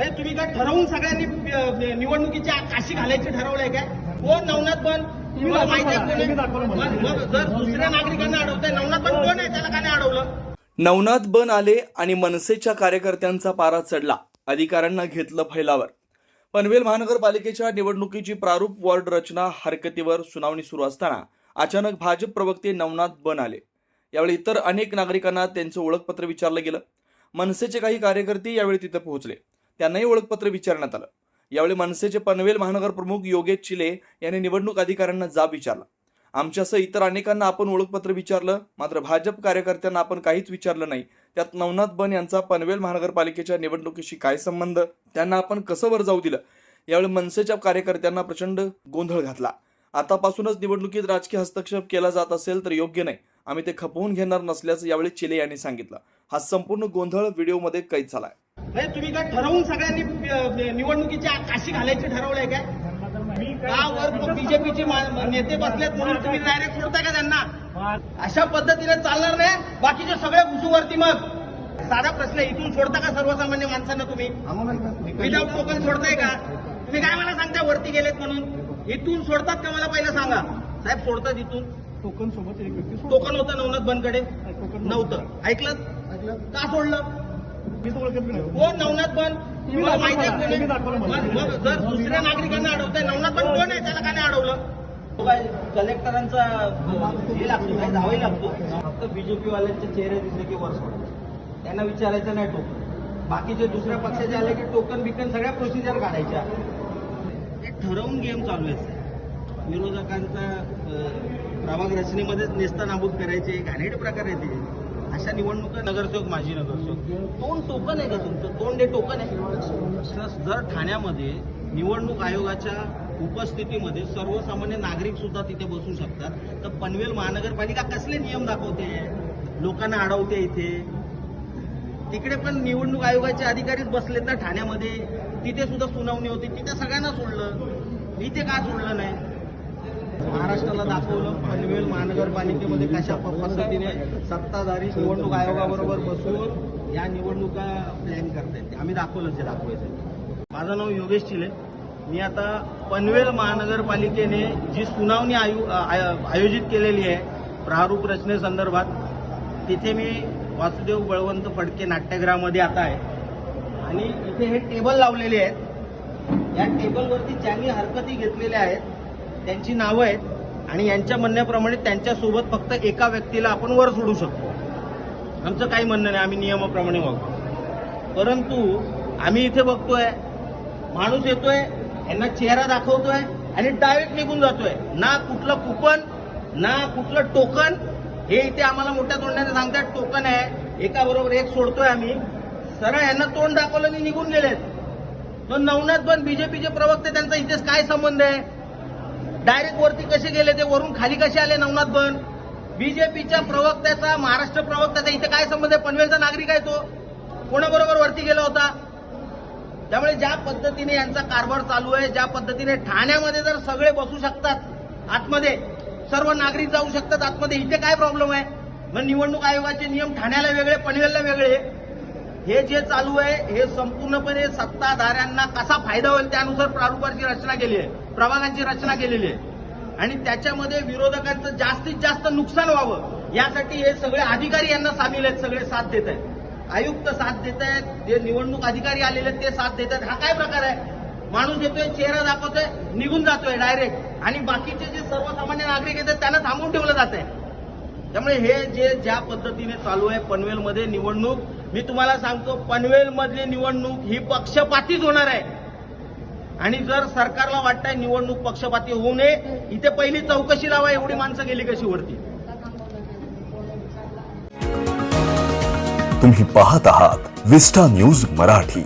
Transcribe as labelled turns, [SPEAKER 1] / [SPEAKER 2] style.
[SPEAKER 1] म्हणजे तुम्ही काय ठरवून सगळ्यांनी निवडणुकीची काशी घालायची ठरवलंय काय? कोण नवनाथ पण तुम्हाला माहिती आहे कोण? जर दुसऱ्या नागरिकांना अडवतंय नवनाथ पण कोण आहे? त्याला का नाही अडवलं?
[SPEAKER 2] नवनाथ बन आले आणि मनसेच्या कार्यकर्त्यांचा पारा चढला अधिकाऱ्यांना घेतलं फैलावर. पनवेल महानगरपालिकेच्या निवडणुकीची प्रारूप वॉर्ड रचना हरकतीवर सुनावणी सुरू असताना अचानक भाजप प्रवक्ते नवनाथ बन आले. यावेळी इतर अनेक नागरिकांना त्यांचं ओळखपत्र विचारलं गेलं. मनसेचे काही कार्यकर्ते यावेळी तिथं पोहोचले. त्यांनाही ओळखपत्र विचारण्यात आलं. यावेळी मनसेचे पनवेल महानगर प्रमुख योगेश चिले यांनी निवडणूक अधिकाऱ्यांना जाब विचारला. आमच्यासह इतर अनेकांना आपण ओळखपत्र विचारलं मात्र भाजप कार्यकर्त्यांना आपण काहीच विचारलं नाही. त्यात नवनाथ बन यांचा पनवेल महानगरपालिकेच्या निवडणुकीशी काय संबंध त्यांना आपण कसं वर जाऊ दिलं? यावेळी मनसेच्या कार्यकर्त्यांना प्रचंड गोंधळ घातला. आतापासूनच निवडणुकीत राजकीय हस्तक्षेप केला जात असेल तर योग्य नाही. आम्ही ते खपवून घेणार नसल्याचं यावेळी चिले यांनी सांगितलं. हा संपूर्ण गोंधळ व्हिडिओमध्ये कैद झालाय.
[SPEAKER 1] म्हणजे तुम्ही काय ठरवून सगळ्यांनी निवडणुकीची काशी घालायची ठरवलंय काय? का वर बीजेपीचे नेते बसलेत म्हणून तुम्ही डायरेक्ट सोडताय का त्यांना? अशा पद्धतीने चालणार नाही. बाकीचे सगळे घुसूवरती मग. साधा प्रश्न इथून सोडता का सर्वसामान्य माणसांना तुम्ही? विदाऊट टोकन सोडताय का? तुम्ही काय मला सांगता वरती गेलेत म्हणून? इथून सोडतात का मला पहिलं सांगा? साहेब सोडतात इथून.
[SPEAKER 3] टोकन सोबत
[SPEAKER 1] टोकन होतं नवनाथ बनकडे
[SPEAKER 3] टोकन
[SPEAKER 1] नव्हतं. ऐकलं?
[SPEAKER 3] ऐकलं.
[SPEAKER 1] का सोडलं? कोण नवनाथ बन तुम्हाला माहिती आहे. मग जर दुसऱ्या नागरिकांना अडवतंय नवनाथ बन कोण आहे? त्याला का नाही अडवलं कलेक्टरांचा हे लागतो काय जावही लागतो. फक्त बीजेपी वाल्यांचे चेहरे दिसले की वर सोडायचे त्यांना विचारायचं नाही टोकन. बाकीचे दुसऱ्या पक्षाचे आले की टोकन बिकन सगळ्या प्रोसिजर काढायच्या. ठरवून गेम चालू आहे विरोधकांचा प्रभाग रचनेमध्येच नेस्तनाबूत करायचे घाणेरडे प्रकार आहे ते. अशा निवडणुका नगरसेवक माजी नगरसेवक. तोंड टोकन आहे का तुमचं? तोंड हे टोकन आहे? जर ठाण्यामध्ये निवडणूक आयोगाच्या उपस्थितीमध्ये सर्वसामान्य नागरिक सुद्धा तिथे बसू शकतात तर पनवेल महानगरपालिका कसले नियम दाखवते? लोकांना अडवते इथे. तिकडे पण निवडणूक आयोगाचे अधिकारीच बसलेत ना ठाण्यामध्ये. तिथे सुद्धा सुनावणी होती. तिथे सगळ्यांना सोडलं. इथे का सोडलं नाही? महाराष्ट्राला दाखवलं पनवेल महानगरपालिकेमध्ये कशा पद्धतीने सत्ताधारी निवडणूक आयोगाबरोबर बसून या निवडणुका प्लॅन करतायत आम्ही दाखवलं जे दाखवायचं. माझं नाव योगेश चिले. मी आता पनवेल महानगरपालिकेने जी सुनावणी आयु आय- आयोजित केलेली आहे प्रारूप रचनेसंदर्भात तिथे मी वासुदेव बळवंत फडके नाट्यगृहामध्ये आता आहे. आणि इथे हे टेबल लावलेले आहेत. या टेबलवरती ज्यांनी हरकती घेतलेल्या आहेत त्यांची नावं आहेत आणि यांच्या म्हणण्याप्रमाणे त्यांच्यासोबत फक्त एका व्यक्तीला आपण वर सोडू शकतो. आमचं काही म्हणणं नाही आम्ही नियमाप्रमाणे वागतो. परंतु आम्ही इथे बघतोय माणूस येतोय यांना चेहरा दाखवतोय आणि डायरेक्ट निघून जातोय. ना कुठलं कुपन ना कुठलं टोकन हे इथे आम्हाला मोठ्या तोंडाने सांगतात टोकन आहे. एका बरोबर एक सोडतोय आम्ही. सरळ यांना तोंड दाखवलं आणि निघून गेलेत. तो नवनाथ पण बीजेपीचे प्रवक्ते त्यांचा इथेच काय संबंध आहे? डायरेक्ट वरती कसे गेले ते वरून खाली कसे आले नवनाथ बन? बीजेपीच्या प्रवक्त्याचा महाराष्ट्र प्रवक्त्याचा इथे काय संबंध आहे? पनवेलचा नागरिक आहे तो. कोणाबरोबर वरती गेला होता? त्यामुळे ज्या पद्धतीने यांचा कारभार चालू आहे ज्या पद्धतीने ठाण्यामध्ये जर सगळे बसू शकतात आतमध्ये सर्व नागरिक जाऊ शकतात आतमध्ये इथे काय प्रॉब्लेम आहे? मग निवडणूक आयोगाचे नियम ठाण्याला वेगळे पनवेलला वेगळे. हे जे चालू आहे हे संपूर्णपणे सत्ताधाऱ्यांना कसा फायदा होईल त्यानुसार प्रारूपाची रचना केली आहे. प्रभागांची रचना केलेली आहे. आणि त्याच्यामध्ये विरोधकांचं जास्तीत जास्त नुकसान व्हावं यासाठी हे सगळे अधिकारी यांना सामील आहेत सगळे साथ देत आहेत. आयुक्त साथ देत आहेत जे निवडणूक अधिकारी आलेले आहेत ते साथ देत आहेत. हा काय प्रकार आहे? माणूस येतोय चेहरा दाखवतोय निघून जातोय डायरेक्ट. आणि बाकीचे जे सर्वसामान्य नागरिक आहेत त्यांना थांबवून ठेवलं जात आहे. त्यामुळे हे जे ज्या पद्धतीने चालू आहे पनवेलमध्ये निवडणूक मी तुम्हाला सांगतो पनवेलमधली निवडणूक ही पक्षपातीच होणार आहे. आणि जर सरकारला वाटतंय निवडणूक पक्षपाती होऊ नये इथे पहिली चौकशी लावा एवढी माणसं गेली कशी वरती?
[SPEAKER 4] तुम्ही पाहत आहात विस्टा न्यूज मराठी.